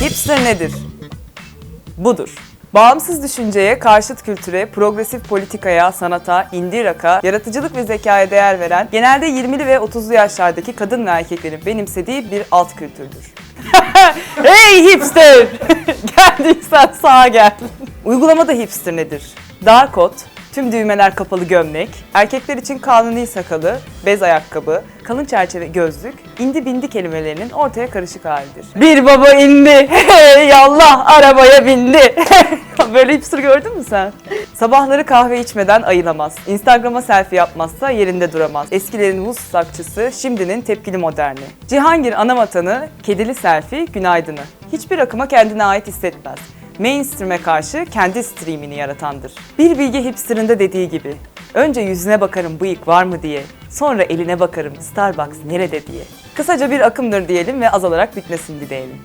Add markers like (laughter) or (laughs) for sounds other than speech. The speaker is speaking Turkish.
Hipster nedir? Budur. Bağımsız düşünceye, karşıt kültüre, progresif politikaya, sanata, indie rock'a, yaratıcılık ve zekaya değer veren, genelde 20'li ve 30'lu yaşlardaki kadın ve erkeklerin benimsediği bir alt kültürdür. (laughs) hey hipster! (laughs) Geldiysen sağa gel. Uygulamada hipster nedir? Dar kot, tüm düğmeler kapalı gömlek, erkekler için kanuni sakalı, bez ayakkabı, kalın çerçeve gözlük, indi bindi kelimelerinin ortaya karışık halidir. Bir baba indi, hey Allah arabaya bindi. (laughs) Böyle hipster gördün mü sen? Sabahları kahve içmeden ayılamaz. Instagram'a selfie yapmazsa yerinde duramaz. Eskilerin Woodstockçısı, şimdinin tepkili moderni. Cihangir anavatanı, kedili selfie, günaydını. Hiçbir akıma kendine ait hissetmez. Mainstream'e karşı kendi streamini yaratandır. Bir bilgi hipster'ın da dediği gibi. Önce yüzüne bakarım bıyık var mı diye. Sonra eline bakarım Starbucks nerede diye. Kısaca bir akımdır diyelim ve azalarak bitmesini dileyelim.